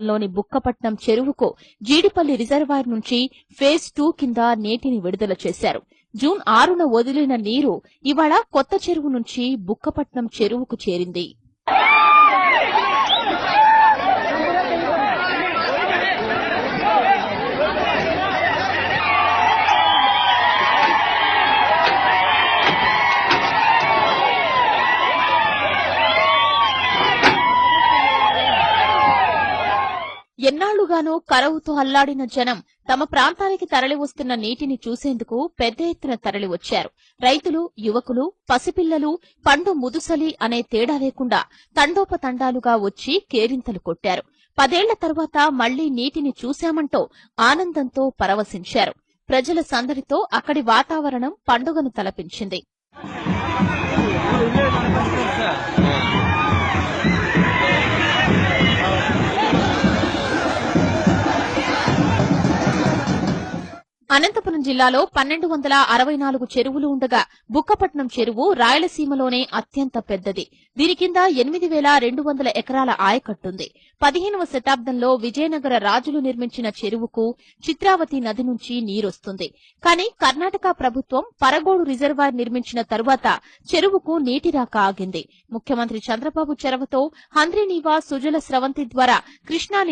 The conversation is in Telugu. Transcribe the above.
లోని బుక్కపట్నం చెరువుకు జీడిపల్లి రిజర్వాయర్ నుంచి ఫేజ్ టూ కింద నీటిని విడుదల చేశారు. జూన్ ఆరున వదిలిన నీరు ఇవాళ కొత్త చెరువు నుంచి బుక్కపట్నం చెరువుకు చేరింది. ఎన్నాళ్ళుగానో కరవుతో అల్లాడిన జనం తమ ప్రాంతానికి తరలివస్తున్న నీటిని చూసేందుకు పెద్ద ఎత్తున తరలివచ్చారు. రైతులు యువకులు పసిపిల్లలు పండు ముదుసలి అనే తేడా లేకుండా తండోపతండాలుగా వచ్చి కేరింతలు కొట్టారు. పదేళ్ళ తర్వాత మళ్ళీ నీటిని చూశామంటూ ఆనందంతో పరవశించారు. ప్రజల సందడితో అక్కడి వాతావరణం పండుగను తలపించింది. అనంతపురం జిల్లాలో పన్నెండు వందల అరవై నాలుగు చెరువులు ఉండగా బుక్కపట్నం చెరువు రాయలసీమలోనే అత్యంత పెద్దది. దీని కింద ఎనిమిది వేల రెండు వందల ఎకరాల ఆయకట్టుంది. పదిహేనవ శతాబ్దంలో విజయనగర రాజులు నిర్మించిన చెరువుకు చిత్రావతి నది నుంచి నీరొస్తుంది. కానీ కర్ణాటక ప్రభుత్వం పరగోడు రిజర్వాయర్ నిర్మించిన తరువాత చెరువుకు నీటి రాక ఆగింది. ముఖ్యమంత్రి చంద్రబాబు చొరవతో హంద్రీనీవా సుజల స్రవంతి ద్వారా కృష్ణా